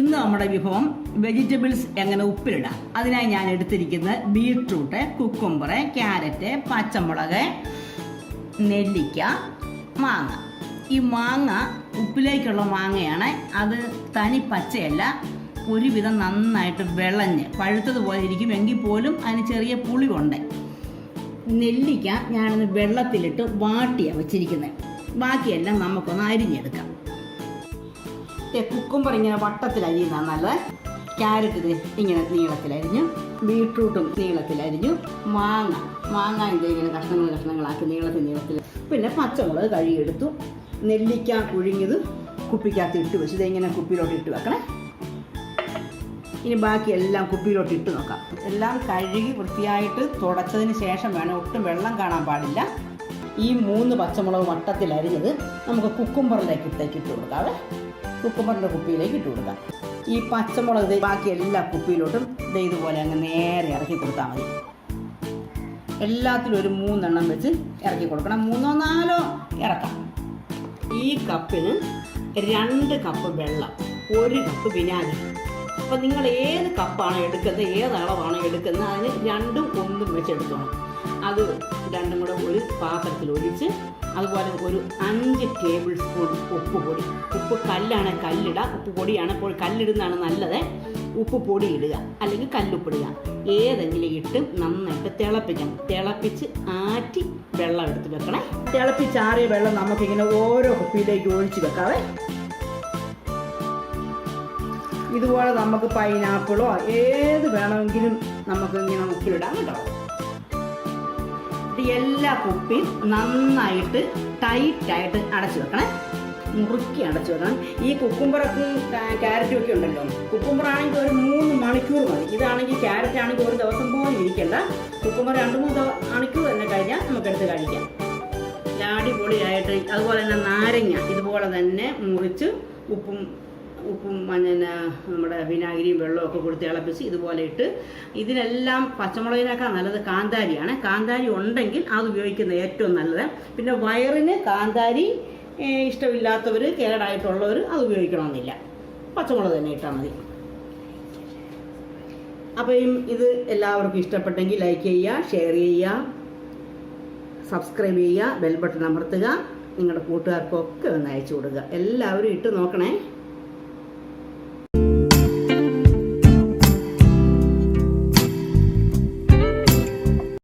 നമ്മുടെ വിഭവം വെജിറ്റബിൾസ് എങ്ങനെ ഉപ്പിലിടാം? അതിനായി ഞാൻ എടുത്തിരിക്കുന്നത് ബീട്രൂട്ട് കുക്കുംബറ് ക്യാരറ്റ് പച്ചമുളക് നെല്ലിക്ക മാങ്ങ. ഈ മാങ്ങ ഉപ്പിലേക്കുള്ള മാങ്ങയാണ്. അത് തനി പച്ചയല്ല ഒരുവിധം നന്നായിട്ട് വിളഞ്ഞ് പഴുത്തതുപോലെ ഇരിക്കും. എങ്കിൽ പോലും അതിന് ചെറിയ പുളിയുണ്ട് നെല്ലിക്ക ഞാനൊന്ന് വെള്ളത്തിലിട്ട് വാട്ടിയാണ് വെച്ചിരിക്കുന്നത്. ബാക്കിയെല്ലാം നമുക്കൊന്ന് അരിഞ്ഞെടുക്കാം. കുക്കുംബർ ഇങ്ങനെ വട്ടത്തിൽ അരിയുന്നതാണ് നല്ലത്. ക്യാരറ്റ് ഇങ്ങനെ നീളത്തിലരിഞ്ഞു ബീട്രൂട്ടും നീളത്തിലരിഞ്ഞു മാങ്ങ മാങ്ങ ഇത് ഇങ്ങനെ കഷ്ണങ്ങൾ കഷ്ണങ്ങളാക്കി നീളത്തിൽ നീളത്തിൽ. പിന്നെ പച്ചമുളക് കഴുകിയെടുത്തു. നെല്ലിക്ക കുഴിഞ്ഞത് കുപ്പിക്കകത്ത് ഇട്ട് വെച്ചു ഇതിങ്ങനെ കുപ്പിയിലോട്ട് ഇട്ട് വെക്കണേ. ഇനി ബാക്കി എല്ലാം കുപ്പിയിലോട്ട് ഇട്ട് നോക്കാം. എല്ലാം കഴുകി വൃത്തിയായിട്ട് തുടച്ചതിന് ശേഷം വേണം ഒട്ടും വെള്ളം കാണാൻ പാടില്ല. ഈ മൂന്ന് പച്ചമുളക് വട്ടത്തിൽ അരിഞ്ഞത് നമുക്ക് കുക്കുംബറിലേക്ക് ഇട്ടേക്ക് ഇട്ട് കൊടുക്കാവേ. കുക്കുംബറിന്റെ കുപ്പിയിലേക്ക് ഇട്ട് കൊടുക്കാം. ഈ പച്ചമുളക് ബാക്കി എല്ലാ കുപ്പിയിലോട്ടും ഇത് ഇതുപോലെ അങ്ങ് നേരെ ഇറക്കി കൊടുത്താൽ മതി. എല്ലാത്തിലും ഒരു മൂന്നെണ്ണം വെച്ച് ഇറക്കി കൊടുക്കണം. മൂന്നോ നാലോ ഇറക്കാം. ഈ കപ്പിന് രണ്ട് കപ്പ് വെള്ളം ഒരു കപ്പ് വിനാഗിരി. അപ്പം നിങ്ങൾ ഏത് കപ്പാണ് എടുക്കുന്നത് ഏത് അളവാണ് എടുക്കുന്നത് അതിന് രണ്ടും ഒന്നും വെച്ച് എടുത്തോണം. അത് രണ്ടും കൂടെ ഒരു പാത്രത്തിൽ ഒഴിച്ച് അതുപോലെ ഒരു അഞ്ച് ടേബിൾ സ്പൂൺ ഉപ്പ് പൊടി. ഉപ്പ് കല്ലാണ് കല്ലിടുക ഉപ്പ് പൊടിയാണ്. ഇപ്പോൾ കല്ലിടുന്നതാണ് നല്ലത്. ഉപ്പ് പൊടി ഇടുക അല്ലെങ്കിൽ കല്ലുപ്പിടുക. ഏതെങ്കിലും ഇട്ട് നന്നായിട്ട് തിളപ്പിക്കണം. തിളപ്പിച്ച് ആറ്റി വെള്ളം എടുത്ത് വെക്കണേ. തിളപ്പിച്ചാറിയ വെള്ളം നമുക്കിങ്ങനെ ഓരോ കുപ്പിയിലേക്ക് ഒഴിച്ച് വെക്കാവേ. ഇതുപോലെ നമുക്ക് പൈനാപ്പിളോ ഏത് വേണമെങ്കിലും നമുക്ക് ഇങ്ങനെ ഉപ്പിലിടാം കേട്ടോ. എല്ലാ കുപ്പിയും നന്നായിട്ട് ടൈറ്റായിട്ട് അടച്ചു വെക്കണേ. മുറുക്കി അടച്ചു വെക്കണം. ഈ കുക്കുംബറൊക്കെ ക്യാരറ്റും ഒക്കെ ഉണ്ടല്ലോ. കുക്കുമ്പറാണെങ്കിൽ ഒരു മൂന്ന് മണിക്കൂർ മതി. ഇതാണെങ്കിൽ ക്യാരറ്റ് ആണെങ്കിൽ ഒരു ദിവസം പോലും ഇരിക്കണ്ട. കുക്കുംബർ രണ്ട് മൂന്ന് മണിക്കൂർ തന്നെ കഴിഞ്ഞാൽ നമുക്കെടുത്ത് കഴിക്കാം. അടിപൊളിയായിട്ട് അതുപോലെ തന്നെ നാരങ്ങ ഇതുപോലെ തന്നെ മുറിച്ച് ഉപ്പും ഉപ്പും പിന്നെ നമ്മുടെ വിനാഗിരിയും വെള്ളവും ഒക്കെ കൊടുത്ത് തിളപ്പിച്ച് ഇതുപോലെ ഇട്ട് ഇതിനെല്ലാം പച്ചമുളകിനേക്കാൾ നല്ലത് കാന്താരിയാണ്. കാന്താരി ഉണ്ടെങ്കിൽ അത് ഉപയോഗിക്കുന്നത് ഏറ്റവും നല്ലത്. പിന്നെ വയറിന് കാന്താരി ഇഷ്ടമില്ലാത്തവർ കേടായിട്ടുള്ളവർ അത് ഉപയോഗിക്കണമെന്നില്ല. പച്ചമുളക് തന്നെ ഇട്ടാൽ മതി. അപ്പം ഇത് എല്ലാവർക്കും ഇഷ്ടപ്പെട്ടെങ്കിൽ ലൈക്ക് ചെയ്യുക ഷെയർ ചെയ്യുക സബ്സ്ക്രൈബ് ചെയ്യുക ബെൽ ബട്ടൺ അമർത്തുക. നിങ്ങളുടെ കൂട്ടുകാർക്കൊക്കെ ഒന്ന് അയച്ചു കൊടുക്കുക. എല്ലാവരും ഇട്ട് നോക്കണേ.